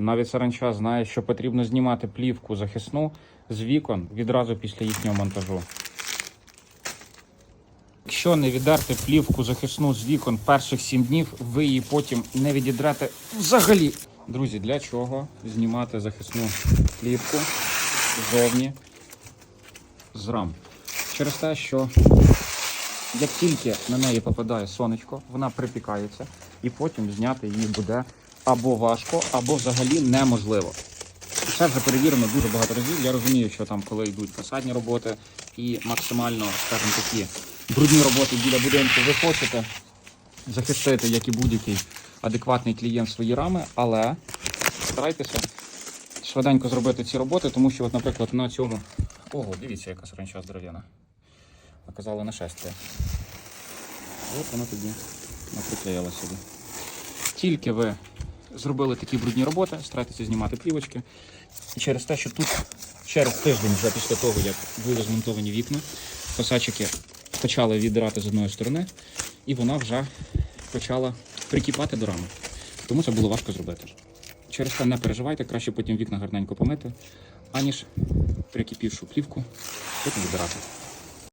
Навіть саранча знає, що потрібно знімати плівку захисну з вікон відразу після їхнього монтажу. Якщо не віддерти плівку захисну з вікон перших 7 днів, ви її потім не відідрете взагалі. Друзі, для чого знімати захисну плівку ззовні з рам? Через те, що як тільки на неї попадає сонечко, вона припікається, і потім зняти її буде або важко, або взагалі неможливо. Це вже перевірено дуже багато разів. Я розумію, що там, коли йдуть фасадні роботи і максимально, скажімо такі, брудні роботи біля будинку, ви хочете захистити, як і будь-який адекватний клієнт свої рами, але старайтеся швиденько зробити ці роботи, тому що, от, наприклад, на цьому. Ого, дивіться, яка саранча здоров'яна. Наказали на нашестя. От воно тоді наприклеїло собі. Тільки ви зробили такі брудні роботи, старайтеся знімати плівочки. І через те, що тут через тиждень, вже після того, як були змонтовані вікна, фасадчики почали віддирати з одної сторони, і вона вже почала прикипати до рами. Тому це було важко зробити. Через це не переживайте, краще потім вікна гарненько помити, аніж прикипівшу плівку потім віддирати.